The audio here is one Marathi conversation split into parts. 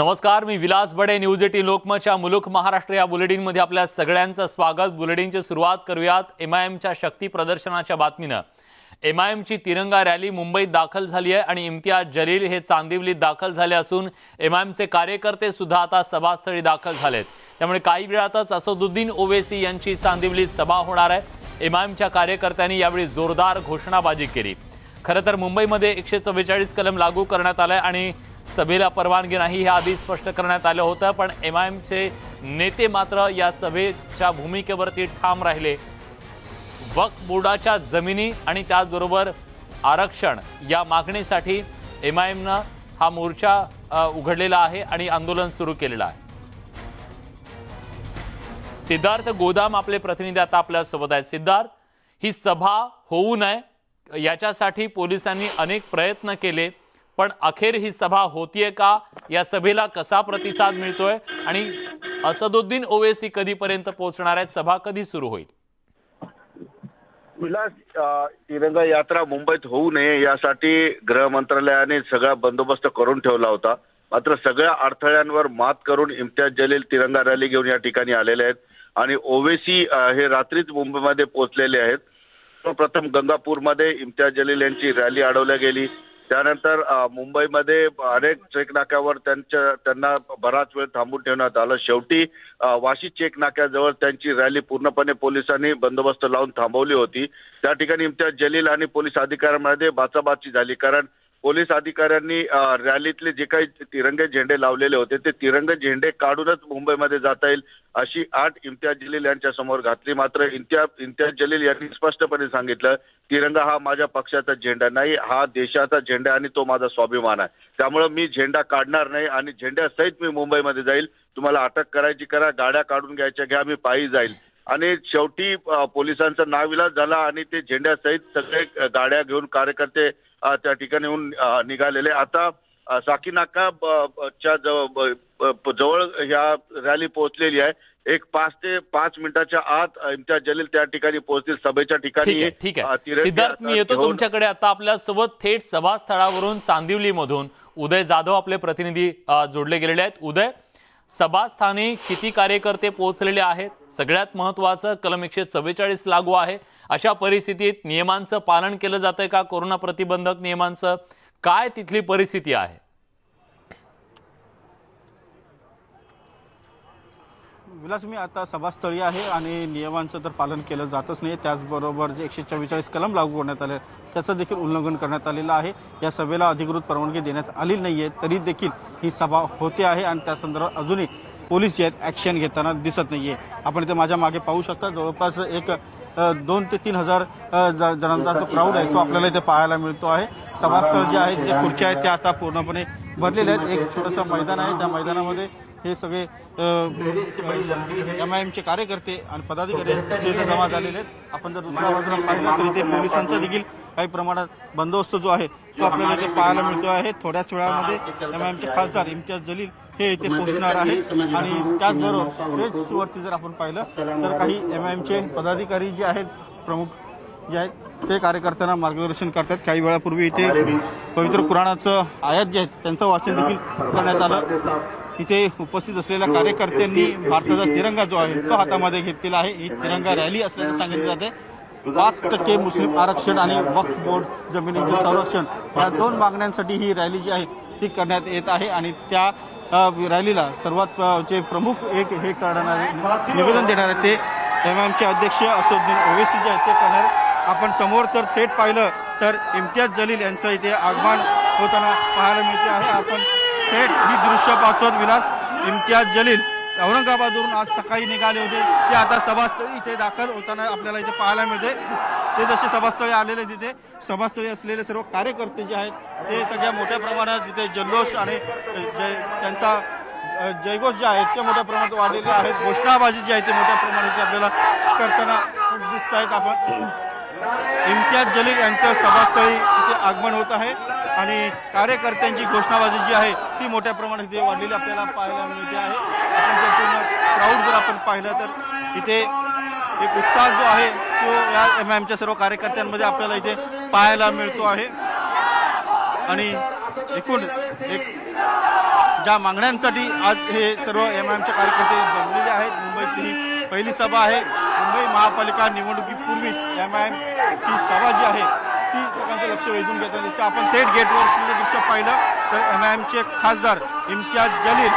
नमस्कार मी विलास बडे न्यूज एटीन लोकमतच्या मुलुक महाराष्ट्र या बुलेटिनमध्ये आपल्या सगळ्यांचं स्वागत. बुलेटिनची सुरुवात करूयात एम आय एमच्या शक्ती प्रदर्शनाच्या बातमीनं. एम आय एमची तिरंगा रॅली मुंबईत दाखल झाली आहे आणि इम्तियाज जलील हे चांदिवलीत दाखल झाले असून एम आय एमचे कार्यकर्ते सुद्धा आता सभास्थळी दाखल झालेत. त्यामुळे काही वेळातच असदुद्दीन ओवेसी यांची चांदिवलीत सभा होणार आहे. एम आय एमच्या कार्यकर्त्यांनी यावेळी जोरदार घोषणाबाजी केली. खरं तर मुंबईमध्ये एकशे चव्वेचाळीस कलम लागू करण्यात आलंय आणि सभेला परवानगी नाही हे आधी स्पष्ट करण्यात आलं होतं पण एम आय एमचे नेते मात्र या सभेच्या भूमिकेवरती ठाम राहिले. वक्फ बोर्डाच्या जमिनी आणि त्याचबरोबर आरक्षण या मागणीसाठी एम आय एमनं हा मोर्चा उघडलेला आहे आणि आंदोलन सुरू केलेलं आहे. सिद्धार्थ गोदाम आपले प्रतिनिधी आता आपल्यासोबत आहेत. सिद्धार्थ ही सभा होऊ नये याच्यासाठी पोलिसांनी अनेक प्रयत्न केले. पण अखेर ही सभा होतीये का? या सभेला कसा प्रतिसाद मिळतोय? आणि असदुद्दीन ओवेसी कधीपर्यंत पोहोचणार आहेत? सभा कधी सुरू होईल? विलास तिरंगा यात्रा मुंबईत होऊ नये यासाठी गृह मंत्रालयाने सगळा बंदोबस्त करून ठेवला होता. मात्र सगळ्या अडथळ्यांवर मात करून इम्तियाज जलील तिरंगा रॅली घेऊन या ठिकाणी आलेले आहेत. आणि ओवेसी हे रात्रीच मुंबईमध्ये पोहोचलेले आहेत. प्रथम गंगापूरमध्ये इम्तियाज जलील यांची रॅली अडवल्या गेली. त्यानंतर मुंबईमध्ये अनेक चेक नाक्यावर त्यांच्या त्यांना बराच वेळ थांबून ठेवण्यात आलं. शेवटी वाशी चेक नाक्याजवळ त्यांची रॅली पूर्णपणे पोलिसांनी बंदोबस्त लावून थांबवली होती. त्या ठिकाणी इम्तियाज जलील आणि पोलीस अधिकाऱ्यांमध्ये बाचाबाची झाली. कारण पोलीस अधिकाऱ्यांनी रॅलीतले जे काही तिरंगे झेंडे लावलेले होते ते तिरंगे झेंडे काढूनच मुंबईमध्ये जाता येईल अशी आठ इम्तियाज जलील यांच्या समोर घातली. मात्र इम्तियाज इम्तियाज जलील यांनी स्पष्टपणे सांगितलं तिरंगा हा माझ्या पक्षाचा झेंडा नाही हा देशाचा झेंडा आणि तो माझा स्वाभिमान आहे. त्यामुळे मी झेंडा काढणार नाही आणि झेंड्यासहित मी मुंबईमध्ये जाईल. तुम्हाला अटक करायची करा गाड्या काढून घ्यायच्या घ्या मी पायी जाईल. आणि शेवटी पोलिसांचा नाविलाज झाला आणि ते झेंड्यासहित सगळे गाड्या घेऊन कार्यकर्ते त्या ठिकाणी येऊन निघालेले. आता साकीनाका च्या जवळ ह्या रॅली पोहोचलेली आहे. एक पाच ते पाच मिनिटाच्या आत इम्तियाज जलील त्या ठिकाणी पोहोचतील. सभेच्या ठिकाणी ठीक आहे सिद्धार्थ मी येतो तुमच्याकडे. आता आपल्यासोबत थेट सभास्थळावरून चांदिवलीमधून उदय जाधव आपले प्रतिनिधी जोडले गेलेले आहेत. उदय सभास्थानी किती कार्यकर्ते पोहोचलेले आहेत? सगळ्यात महत्त्वाचं कलम एकशे चव्वेचाळीस लागू आहे. अशा परिस्थितीत नियमांचं पालन केलं जातंय का? कोरोना प्रतिबंधक नियमांचं काय तिथली परिस्थिती आहे? विलास मी आता सभास्थळी आहे आणि नियमांचं तर पालन केलं जातच नाही. त्याचबरोबर जे एकशे चव्वेचाळीस कलम लागू करण्यात आले त्याचं देखील उल्लंघन करण्यात आलेलं आहे. या सभेला अधिकृत परवानगी देण्यात आली आहे तरी देखील ही सभा होते आहे आणि त्या संदर्भात अजूनही पोलीस जे आहेत ॲक्शन घेताना दिसत नाही आहे आपण इथे माझ्या मागे पाहू शकता जवळपास एक दोन ते तीन हजार ज- जणांचा जो क्राऊड आहे तो आपल्याला इथे पाहायला मिळतो आहे. सभास्थळ जे आहेत जे खुर्च्या आहेत त्या आता पूर्णपणे भरलेल्या आहेत. एक छोटंसं मैदान आहे. त्या मैदानामध्ये हे सगळे एम आय एमचे कार्यकर्ते आणि पदाधिकारी जमा झालेले आहेत. आपण जर दुसऱ्या बाजूला पाहिलं तर इथे पोलिसांचा देखील काही प्रमाणात बंदोबस्त जो आहे तो आपल्याला इथे पाहायला मिळतो आहे थोड्याच वेळामध्ये एम आय एमचे खासदार इम्तियाज जलील हे इथे पोहोचणार आहेत. आणि त्याचबरोबर स्टेजवरती जर आपण पाहिलं तर काही एम आय एमचे पदाधिकारी जे आहेत प्रमुख जे आहेत ते कार्यकर्त्यांना मार्गदर्शन करतात. काही वेळापूर्वी इथे पवित्र कुराणाचं आयात जे आहेत त्यांचं वाचन देखील करण्यात आलं. इथे उपस्थित असलेल्या कार्यकर्त्यांनी भारताचा तिरंगा जो आहे तो हातामध्ये घेतलेला आहे. ही तिरंगा रॅली असल्याचं सांगितलं जाते. पाच टक्के मुस्लिम आरक्षण आणि वक्फ बोर्ड जमिनीचे संरक्षण या दोन मागण्यांसाठी ही रॅली जी आहे ती करण्यात येत आहे आणि त्या रॅलीला सर्वात जे प्रमुख एक हे करणारे निवेदन देणारे ते एम एमचे अध्यक्ष असदुद्दीन ओवेसी जे आहेत ते करणार. आपण समोर तर थेट पाहिलं तर इम्तियाज जलील यांचं इथे आगमन होताना पाहायला मिळते आहे. आपण थेट ही दृश्य पाहतो विलास. इम्तियाज जलील औरंगाबादवरून आज सकाळी निघाले होते. ते आता सभास्थळी इथे दाखल होताना आपल्याला इथे पाहायला मिळते. ते जसे सभास्थळी आलेले तिथे सभास्थळी असलेले सर्व कार्यकर्ते जे आहेत ते सगळ्या मोठ्या प्रमाणात तिथे जल्लोष आणि त्यांचा जयघोष जे आहेत ते मोठ्या प्रमाणात वाढलेले आहेत. घोषणाबाजी जी आहे ते मोठ्या प्रमाणात आपल्याला करताना दिसत आहेत आपण. इम्तियाज जलील यांचं सभास्थळी इथे आगमन होत आहे. आणि कार्यकर्त्यांची घोषणाबाजी जी आहे ती मोठ्या प्रमाणात इथे वाढलेली आपल्याला पाहायला मिळते आहे. आपण जर पूर्ण क्राऊड जर आपण पाहिलं तर इथे एक उत्साह जो आहे तो या एम एमच्या सर्व कार्यकर्त्यांमध्ये आपल्याला इथे पाहायला मिळतो आहे. आणि एकूण एक ज्या मागण्यांसाठी आज हे सर्व एम आय कार्यकर्ते जमलेले आहेत मुंबईची ही पहिली सभा आहे. मुंबई महापालिका निवडणुकीपूर्वी एम आय एमची सभा जी आहे ती लोकांचं लक्ष वेधून घेताना दिसतं आपण थेट गेटवर दृश्य पाहिलं तर एम आय एमचे खासदार इम्तियाज जलील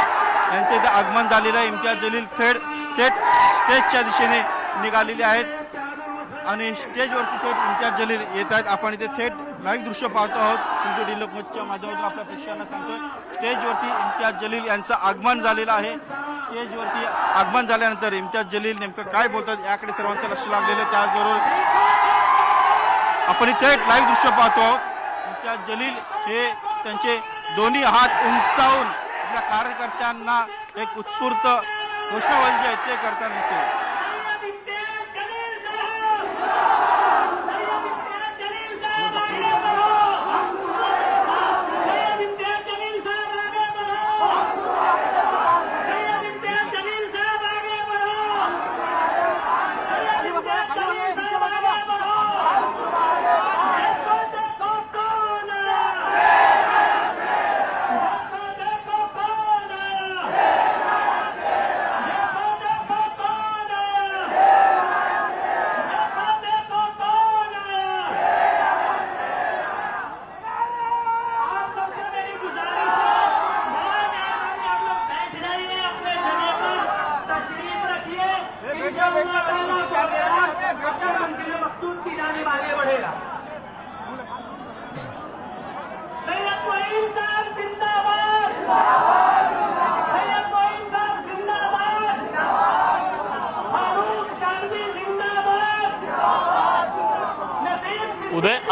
यांचं इथं आगमन झालेलं आहे. इम्तियाज जलील थेट थेट स्टेजच्या दिशेने निघालेले आहेत. आणि स्टेजवरती थेट इम्तियाज जलील येत आहेत. आपण इथे थेट लाईव्ह दृश्य पाहतो आहोत. तुमच्या डी माध्यमातून आपल्या प्रेक्षकांना सांगतोय. स्टेजवरती इम्तियाज जलील यांचं आगमन झालेलं आहे. स्टेजवरती आगमन झाल्यानंतर इम्तियाज जलील नेमकं काय बोलतात याकडे सर्वांचं लक्ष लागलेलं त्याचबरोबर आपण इथे एक लाईव्ह दृश्य पाहतो. त्या जलील हे त्यांचे दोन्ही हात उंचावून आपल्या कार्यकर्त्यांना एक उत्स्फूर्त घोषणाबाजी जी आहे ते करताना दिसते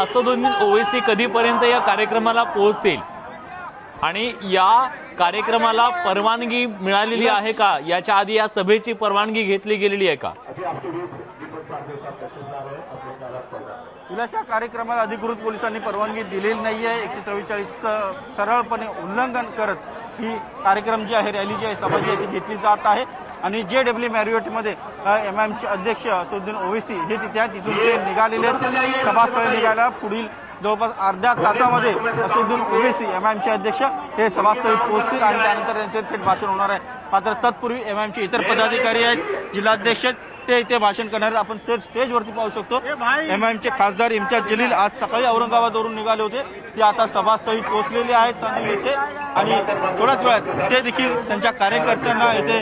असदुद्दीन ओवेसी कधीपर्यंत या कार्यक्रमाला पोहोचतील? आणि या कार्यक्रमाला परवानगी मिळालेली आहे का? याच्या आधी या सभेची परवानगी घेतली गेलेली आहे का? विलास या कार्यक्रमाला अधिकृत पोलिसांनी परवानगी दिलेली नाही आहे एकशे चव्वेचाळीस सरळपणे उल्लंघन करत ही कार्यक्रम जी आहे रॅली जी आहे सभा जी आहे ती घेतली जात आहे. आणि जे डब्ल्यू मॅरिओटमध्ये एम एमचे अध्यक्ष असुद्दीन ओवेसी हे तिथे तिथून ते निघालेले आहेत. सभास्थळी निघायला पुढील जवळपास अर्ध्या तासामध्ये असुद्दीन ओवेसी एम आयएमचे अध्यक्ष हे सभास्थळी पोहोचतील आणि त्यानंतर त्यांचे थेट भाषण होणार आहे. मात्र तत्पूर्वी एम आयएमचे इतर पदाधिकारी आहेत जिल्हाध्यक्ष आहेत ते इथे भाषण करणार आहेत. आपण थेट स्टेजवरती पाहू शकतो. एम आयएमचे खासदार इम्तियाज जलील आज सकाळी औरंगाबादवरून निघाले होते. ते आता सभास्थळी पोहोचलेले आहेत सांगली येथे आणि थोड्याच वेळात ते देखील त्यांच्या कार्यकर्त्यांना इथे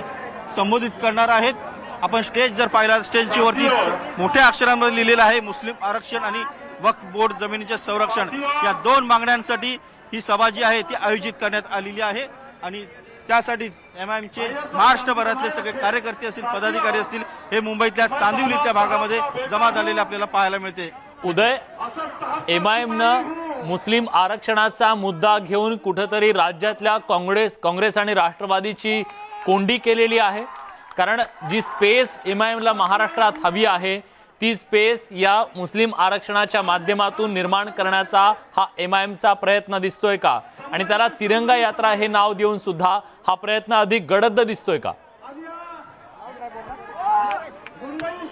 संबोधित करणार आहेत. आपण स्टेज जर पाहिला स्टेजची वरती मोठ्या अक्षरांमध्ये लिहिलेलं आहे मुस्लिम आरक्षण आणि वक्फ बोर्ड जमिनीचे संरक्षण. या दोन मागण्यांसाठी ही सभा जी आहे ती आयोजित करण्यात आलेली आहे. आणि त्यासाठीच एम आय एमचे महाराष्ट्रभरातले सगळे कार्यकर्ते असतील पदाधिकारी असतील हे मुंबईतल्या चांदिवली त्या भागामध्ये जमा झालेले आपल्याला पाहायला मिळते. उदय एम आय एमनं मुस्लिम आरक्षणाचा मुद्दा घेऊन कुठंतरी राज्यातल्या काँग्रेस काँग्रेस आणि राष्ट्रवादीची कोंडी केलेली आहे. कारण जी स्पेस एम आय एमला महाराष्ट्रात हवी आहे ती स्पेस या मुस्लिम आरक्षणाच्या माध्यमातून निर्माण करण्याचा हा एम आय एमचा प्रयत्न दिसतोय का? आणि त्याला तिरंगा यात्रा हे नाव देऊन सुद्धा हा प्रयत्न अधिक गडद दिसतोय का?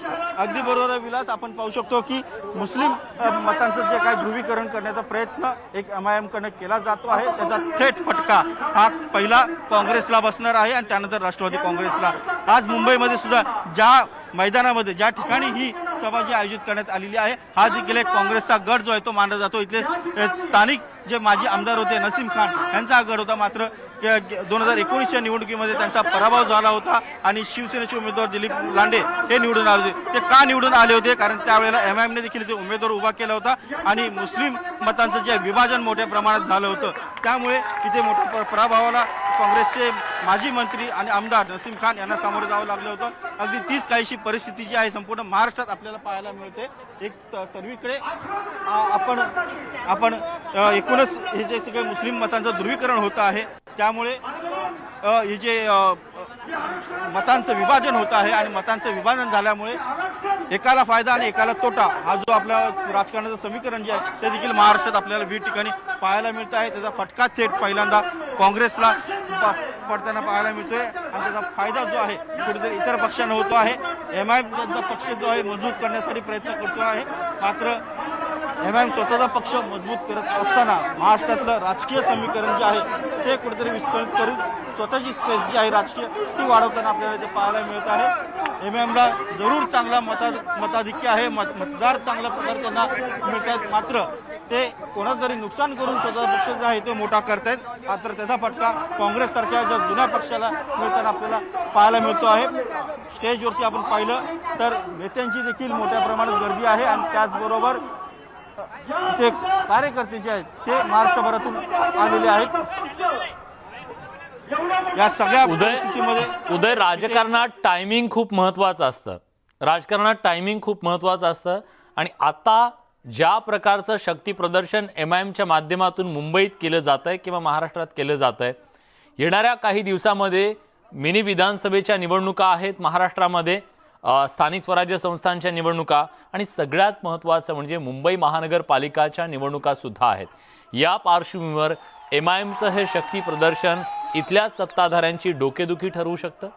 अगदी बरोबर आहे विलास. आपण पाहू शकतो की मुस्लिम मतांचं जे काही ध्रुवीकरण करण्याचा प्रयत्न एक एम आय एम कडनं केला जातो आहे. त्याचा थेट फटका हा पहिला काँग्रेसला बसणार आहे आणि त्यानंतर राष्ट्रवादी काँग्रेसला. आज मुंबईमध्ये सुद्धा ज्या मैदानामध्ये ज्या ठिकाणी ही सभा जी आयोजित करण्यात आलेली आहे हा देखील एक काँग्रेसचा गट जो आहे तो मानला जातो. इथले स्थानिक जे माजी आमदार होते नसीम खान यांचा हा गट होता. मात्र दोन हजार एकोणीसच्या निवडणुकीमध्ये त्यांचा पराभव झाला होता आणि शिवसेनेचे उमेदवार दिलीप लांडे हे निवडून आले होते. ते का निवडून आले होते? कारण त्यावेळेला एम आयएमने देखील ते उमेदवार उभा केला होता आणि मुस्लिम मतांचं जे विभाजन मोठ्या प्रमाणात झालं होतं. त्यामुळे इथे मोठ्या पराभवाला काँग्रेसचे माजी मंत्री आणि आमदार नसीम खान यांना सामोरं जावं लागलं होतं. अगदी तीच काहीशी परिस्थिती जी आहे संपूर्ण महाराष्ट्रात आपल्याला पाहायला मिळते. एक स- सर्वीकडे आपण आपण एकूणच हे जे सगळे मुस्लिम मतांचं ध्रुवीकरण होतं आहे त्यामुळे हे जे मतांचं विभाजन होत आहे आणि मतांचं विभाजन झाल्यामुळे एकाला फायदा आणि एकाला तोटा हा जो आपला राजकारणाचं समीकरण जे आहे ते देखील महाराष्ट्रात आपल्याला विविध ठिकाणी पाहायला मिळत आहे. त्याचा फटका थेट पहिल्यांदा काँग्रेसला. पडताना पाहायला मिळतोय. आणि त्याचा फायदा जो आहे कुठेतरी इतर पक्षांना होतो आहे. एम आय पक्ष जो आहे मजबूत करण्यासाठी प्रयत्न करतो आहे. मात्र एम आय एम स्वतःचा पक्ष मजबूत करत असताना महाराष्ट्रातलं राजकीय समीकरण जे आहे ते कुठेतरी विस्कळीत करून स्वतःची स्पेस जी आहे राजकीय ती वाढवताना आपल्याला ते पाहायला मिळत आहे. एम एमला जरूर चांगला मता मताधिक्य आहे. मत मतदार चांगल्या प्रकारे त्यांना मिळत आहेत. मात्र ते कोणाचं तरी नुकसान करून स्वतःचा पक्ष जे आहे तो मोठा करतायत. मात्र त्याचा फटका काँग्रेससारख्या ज्या जुन्या पक्षाला मिळताना आपल्याला पाहायला मिळतो आहे. स्टेजवरती आपण पाहिलं तर नेत्यांची देखील मोठ्या प्रमाणात गर्दी आहे आणि त्याचबरोबर इथे कार्यकर्ते जे आहेत ते महाराष्ट्रभरातून आलेले आहेत. या सगळ्या उदय उदय राजकारणात टायमिंग खूप महत्वाचं असतं. राजकारणात टायमिंग खूप महत्वाचं असतं. आणि आता ज्या प्रकारचं शक्ती प्रदर्शन एम आय एमच्या माध्यमातून मुंबईत केलं जात आहे किंवा महाराष्ट्रात केलं जात आहे येणाऱ्या काही दिवसामध्ये मिनी विधानसभेच्या निवडणुका आहेत महाराष्ट्रामध्ये स्थानिक स्वराज्य संस्थांच्या निवडणुका आणि सगळ्यात महत्त्वाचं म्हणजे मुंबई महानगरपालिकाच्या निवडणुकासुद्धा आहेत. या पार्श्वभूमीवर एम आय एमचं हे शक्ती प्रदर्शन इथल्या सत्ताधाऱ्यांची डोकेदुखी ठरवू शकतं?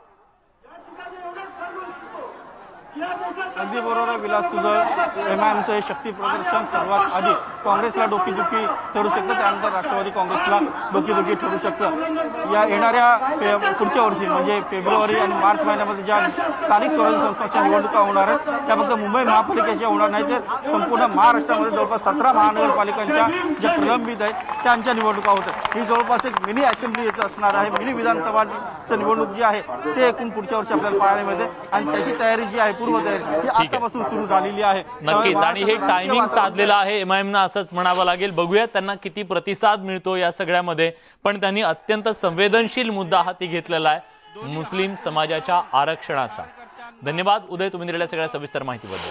अगदी बरोबर विलास तुझं एम आय हे शक्ती प्रदर्शन सर्वात आधी काँग्रेसला डोकीदुखी ठरू शकतं त्यानंतर राष्ट्रवादी काँग्रेसला डोकीदुखी ठरू शकतं. या येणाऱ्या पुढच्या वर्षी म्हणजे फेब्रुवारी आणि मार्च महिन्यामध्ये ज्या स्थानिक स्वराज्य संस्थांच्या निवडणुका होणार आहेत त्या फक्त मुंबई महापालिकेच्या होणार नाही तर संपूर्ण महाराष्ट्रामध्ये जवळपास सतरा महानगरपालिकांच्या ज्या प्रलंबित आहेत त्यांच्या निवडणुका होतात ही जवळपास एक मिनी असेंब्ली येत असणार आहे मिनी विधानसभाचं निवडणूक जी आहे ते एकूण पुढच्या वर्षी आपल्याला पाहायला मिळते. आणि त्याची तयारी जी आहे पूर्वतयारी ही आतापासून सुरू झालेली आहे. नक्कीच. आणि हे टायमिंग साधलेलं आहे. एम आय असंच म्हणावं लागेल. बघूया त्यांना किती प्रतिसाद मिळतो या सगळ्यामध्ये. पण त्यांनी अत्यंत संवेदनशील मुद्दा हाती घेतलेला आहे. मुस्लिम समाजाच्या आरक्षणाचा. धन्यवाद. उदय तुम्ही दिलेल्या सगळ्या सविस्तर माहितीबद्दल.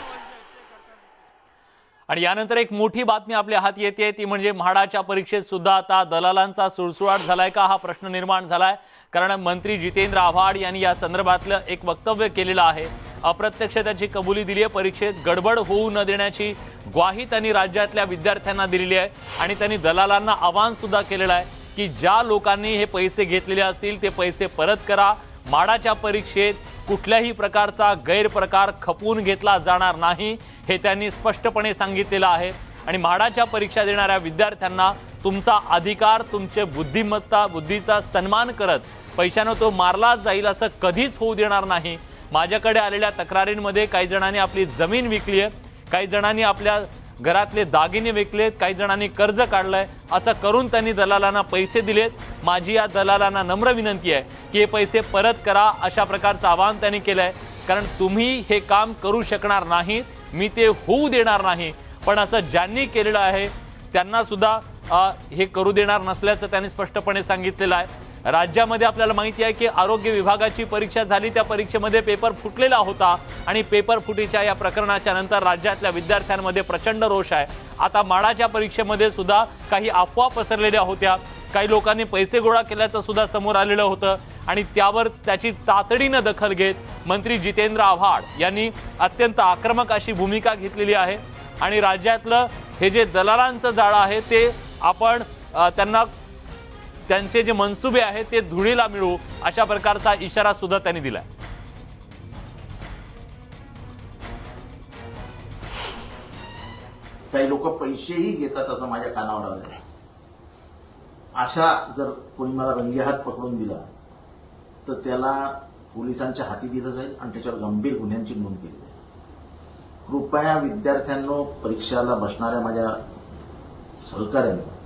आणि यानंतर एक मोठी बातमी आपल्या हाती येते. ती म्हणजे म्हाडाच्या परीक्षेत सुद्धा आता दलालांचा सुळसुळाट झालाय का? हा प्रश्न निर्माण झालाय. कारण मंत्री जितेंद्र आव्हाड यांनी या संदर्भातलं एक वक्तव्य केलेलं आहे. अप्रत्यक्ष त्याची कबुली दिली आहे. परीक्षेत गडबड होऊ न देण्याची ग्वाही त्यांनी राज्यातल्या विद्यार्थ्यांना दिलेली आहे. आणि त्यांनी दलालांना आवाहन सुद्धा केलेलं आहे की ज्या लोकांनी हे पैसे घेतलेले असतील ते पैसे परत करा. माडाच्या परीक्षेत कुठल्याही प्रकारचा गैरप्रकार खपवून घेतला जाणार नाही हे त्यांनी स्पष्टपणे सांगितलेलं आहे. आणि म्हाडाच्या परीक्षा देणाऱ्या विद्यार्थ्यांना तुमचा अधिकार तुमचे बुद्धिमत्ता बुद्धीचा सन्मान करत पैशानं तो मारलाच जाईल असं कधीच होऊ देणार नाही. माझ्याकडे आलेल्या तक्रारींमध्ये काही जणांनी आपली जमीन विकली आहे काही जणांनी आपल्या घरातले दागिने विकलेत काही जणांनी कर्ज काढलंय. असं करून त्यांनी दलालांना पैसे दिलेत. माझी या दलालांना नम्र विनंती आहे की हे पैसे परत करा अशा प्रकारचं आवाहन त्यांनी केलं आहे कारण तुम्ही हे काम करू शकणार नाही मी ते होऊ देणार नाही. पण असं ज्यांनी केलेलं आहे त्यांनासुद्धा हे करू देणार नसल्याचं त्यांनी स्पष्टपणे सांगितलेलं आहे. राज्यामध्ये आपल्याला माहिती आहे की आरोग्य विभागाची परीक्षा झाली. त्या परीक्षेमध्ये पेपर फुटलेला होता आणि पेपर फुटीच्या या प्रकरणाच्या नंतर राज्यातल्या विद्यार्थ्यांमध्ये प्रचंड रोष आहे. आता माडाच्या परीक्षेमध्ये सुद्धा काही अफवा पसरलेल्या होत्या. काही लोकांनी पैसे गोळा केल्याचं सुद्धा समोर आलेलं होतं आणि त्यावर त्याची तातडीनं दखल घेत मंत्री जितेंद्र आव्हाड यांनी अत्यंत आक्रमक अशी भूमिका घेतलेली आहे. आणि राज्यातलं हे जे दलालांचं जाळं आहे ते आपण त्यांना त्यांचे जे मनसुबे आहेत ते धुळीला मिळू अशा प्रकारचा इशारा सुद्धा त्यांनी दिला काही लोक पैसेही घेतात असं माझ्या कानावर आलं अशा जर कोणी मला रंगेहात पकडून दिला तर त्याला पोलिसांच्या हाती दिलं जाईल आणि त्याच्यावर गंभीर गुन्ह्यांची नोंद केली जाईल. कृपया विद्यार्थ्यांनो परीक्षाला बसणाऱ्या माझ्या सहकाऱ्यांना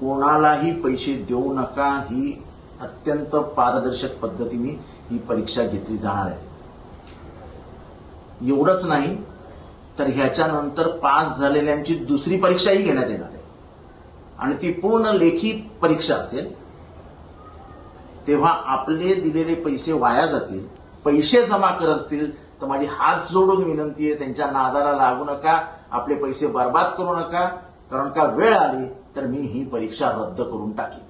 कोणालाही पैसे देऊ नका ही अत्यंत पारदर्शक पद्धतीने ही परीक्षा घेतली जाणार आहे. एवढंच नाही तर ह्याच्यानंतर पास झालेल्यांची दुसरी परीक्षाही घेण्यात येणार आहे. आणि ती पूर्ण लेखी परीक्षा असेल तेव्हा आपले दिलेले पैसे वाया जातील पैसे जमा करत असतील तर माझी हात जोडून विनंती आहे त्यांच्या नादाला लागू नका आपले पैसे बर्बाद करू नका कारण का वेळ आली तर मी ही परीक्षा रद्द करून टाकी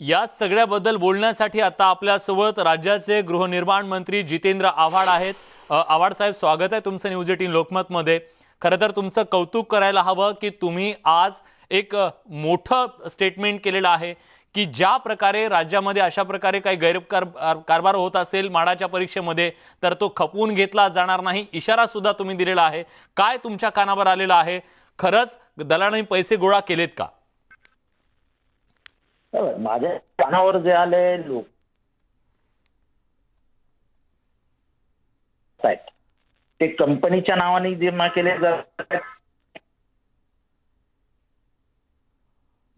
या सगळ्याबद्दल बोलण्यासाठी आता आपल्यासोबत राज्याचे गृहनिर्माण मंत्री जितेंद्र आव्हाड आहेत. आव्हाड साहेब स्वागत आहे तुमचं न्यूज एटीन लोकमतमध्ये. खरं तर तुमचं कौतुक करायला हवं की तुम्ही आज एक मोठं स्टेटमेंट केलेलं आहे की ज्या प्रकारे राज्यामध्ये अशा प्रकारे काही गैरकार कारभार होत असेल माडाच्या परीक्षेमध्ये तर तो खपवून घेतला जाणार नाही. इशारा सुद्धा तुम्ही दिलेला आहे. काय तुमच्या कानावर आलेला आहे? खरंच दलालांनी पैसे गोळा केलेत का? माझ्या कानावर जे आले लोक ते कंपनीच्या नावाने जमा केले जातात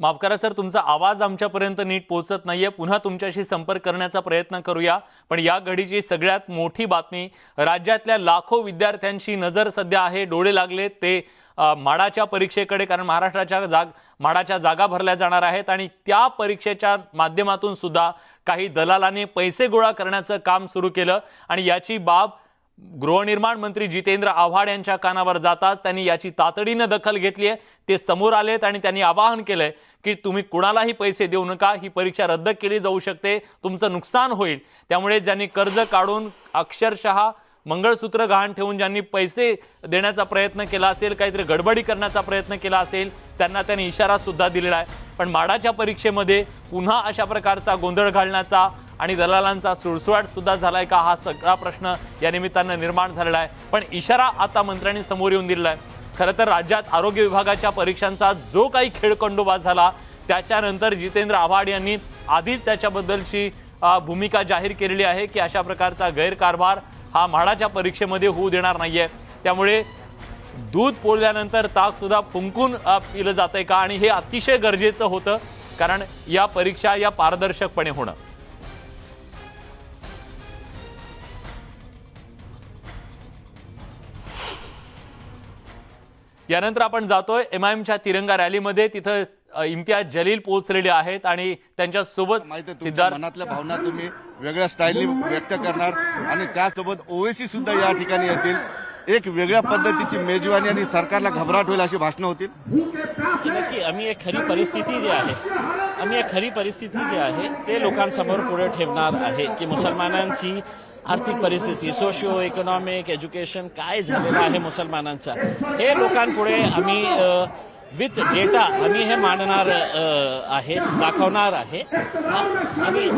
माफ करा सर तुमचा आवाज आमच्यापर्यंत नीट पोहोचत नाहीये. पुन्हा तुमच्याशी संपर्क करण्याचा प्रयत्न करूया. पण या घडीची सगळ्यात मोठी बातमी राज्यातल्या लाखो विद्यार्थ्यांची नजर सध्या आहे डोळे लागले. ते माडाच्या परीक्षेकडे कारण महाराष्ट्राच्या जाग माडाच्या जागा भरल्या जाणार आहेत आणि त्या परीक्षेच्या माध्यमातून सुद्धा काही दलालांनी पैसे गोळा करण्याचं काम सुरू केलं. आणि याची बाब गृहनिर्माण मंत्री जितेंद्र आव्हाड यांच्या कानावर जाताच त्यांनी याची तातडीनं दखल घेतली आहे. ते समोर आलेत आणि त्यांनी आवाहन केलंय की तुम्ही कुणालाही पैसे देऊ नका ही परीक्षा रद्द केली जाऊ शकते तुमचं नुकसान होईल. त्यामुळे ज्यांनी कर्ज काढून अक्षरशः मंगळसूत्र गहाण ठेवून ज्यांनी पैसे देण्याचा प्रयत्न केला असेल काहीतरी गडबडी करण्याचा प्रयत्न केला असेल त्यांना त्यांनी इशारा सुद्धा दिलेला आहे. पण माडाच्या परीक्षेमध्ये पुन्हा अशा प्रकारचा गोंधळ घालण्याचा आणि दलालांचा सुळसुळाट सुद्धा झालाय का हा सगळा प्रश्न या निमित्तानं निर्माण झालेला आहे. पण इशारा आता मंत्र्यांनी समोर येऊन दिलेला आहे. खरं तर राज्यात आरोग्य विभागाच्या परीक्षांचा जो काही खेळकंडोबा झाला त्याच्यानंतर जितेंद्र आव्हाड यांनी आधीच त्याच्याबद्दलची भूमिका जाहीर केलेली आहे की अशा प्रकारचा गैरकारभार हा म्हाडाच्या परीक्षेमध्ये होऊ देणार नाहीये. त्यामुळे दूध पोळल्यानंतर ताक सुद्धा फुंकून पिलं पिलं आहे का? आणि हे अतिशय गरजेचं होतं कारण या परीक्षा या पारदर्शकपणे होणं. यानंतर आपण जातोय एम आय एमच्या तिरंगा रॅलीमध्ये. तिथं इम्तियाज जलील पोहोचलेले आहेत आणि त्यांच्यासोबत माहिती आहे तुमच्या सिद्धार्थ मनातल्या भावना तुम्ही वेगळ्या स्टाईलनी व्यक्त करणार आणि त्यासोबत ओवेसी सुद्धा या ठिकाणी येतील. एक वेगळ्या पद्धतीची मेजवानी आणि सरकारला घबराट होईल अशी भाषणं होतील. की नक्की आम्ही एक खरी परिस्थिती जी आहे आम्ही एक खरी परिस्थिती जी आहे ते लोकांसमोर पुढे ठेवणार आहे की मुसलमानांची आर्थिक परिस्थिती सोशिओ इकॉनॉमिक एज्युकेशन काय झालेलं आहे मुसलमानांचा? हे लोकांपुढे आम्ही विथ डेटा आम्ही हे मांडणार आहे दाखवणार आहे. आणि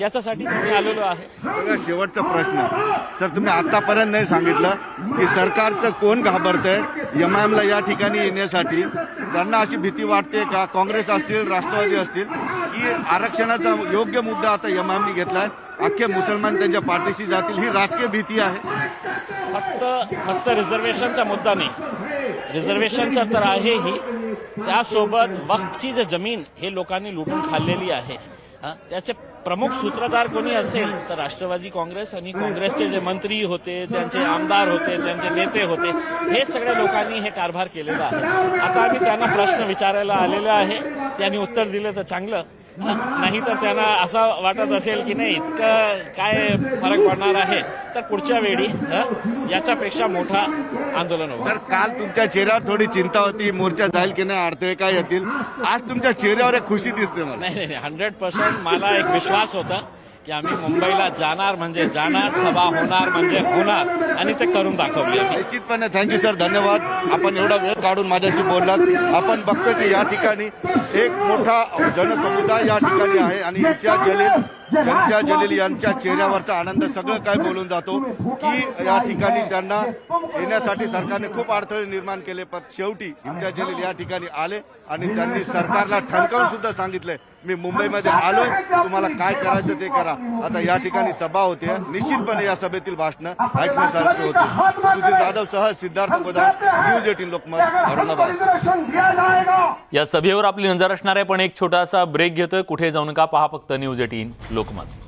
याच्यासाठी तुम्ही आलेलो आहे. शेवटचा प्रश्न. सर तुम्ही आतापर्यंत नाही सांगितलं की सरकारचं कोण घाबरतंय? एम आय एमला या ठिकाणी येण्यासाठी त्यांना अशी भीती वाटते का काँग्रेस असतील राष्ट्रवादी असतील की आरक्षणाचा योग्य मुद्दा आता एम आय एमने घेतलाय. अख्खे मुसलमान त्यांच्या पाठीशी जातील ही राजकीय भीती आहे. फक्त फक्त रिझर्वेशनचा मुद्दा नाही रिझर्वेशनचा तर आहेही त्यासोबत वक्फची जे जमीन हे लोकांनी लुटून खाल्लेली आहे. त्याचे प्रमुख सूत्रधार कोणी असेल तर राष्ट्रवादी काँग्रेस आणि काँग्रेसचे जे मंत्री होते त्यांचे आमदार होते त्यांचे नेते होते हे सगळ्या लोकांनी हे कारभार केलेला आहे. आता आम्ही त्यांना प्रश्न विचारायला आलेला आहे. त्यांनी उत्तर दिलं तर चांगलं. नाही तर त्यांना असं वाटत असेल की नाही इतकं काय फरक पडणार आहे. तर पुढच्या वेळी याच्यापेक्षा मोठा आंदोलन सर काल तुमच्या चेहऱ्यावर थोडी चिंता होती मोर्चा जाईल की नाही अडथळे काय येतील. आज तुमच्या चेहऱ्यावर एक खुशी दिसते मला. नाही नाही हंड्रेड पर्सेंट मला एक विश्वास होता. की आम्ही मुंबईला जाणार म्हणजे जाणार सभा होणार म्हणजे होणार. आणि ते करून दाखवली आम्ही. निश्चितपणे थँक्यू सर धन्यवाद. आपण एवढा वेळ काढून माझ्याशी बोललात. आपण बघतो की या ठिकाणी एक मोठा जनसमुदाय या ठिकाणी आहे आणि इतक्या जलील जनत्या जलील यांच्या चेहऱ्यावरचा आनंद सगळं काय बोलून जातो की या ठिकाणी त्यांना येण्यासाठी सरकारने खूप अडथळे निर्माण केले पण शेवटी इम्तियाज जलील या ठिकाणी आले आणि त्यांनी सरकारला ठणकावून सुद्धा सांगितलंय. मी मुंबईमध्ये आलोय. तुम्हाला काय करायचं ते करा. आता या ठिकाणी सभा होते. निश्चितपणे या सभेतील भाषणं ऐकण्यासारखी होती. सुधीर जाधव सह सिद्धार्थ गोदाम न्यूज एटीन लोकमत औरंगाबाद. या सभेवर आपली नजर असणार आहे पण एक छोटासा ब्रेक घेतोय. कुठे जाऊ नका पहा फक्त न्यूज एटीन लोकमत.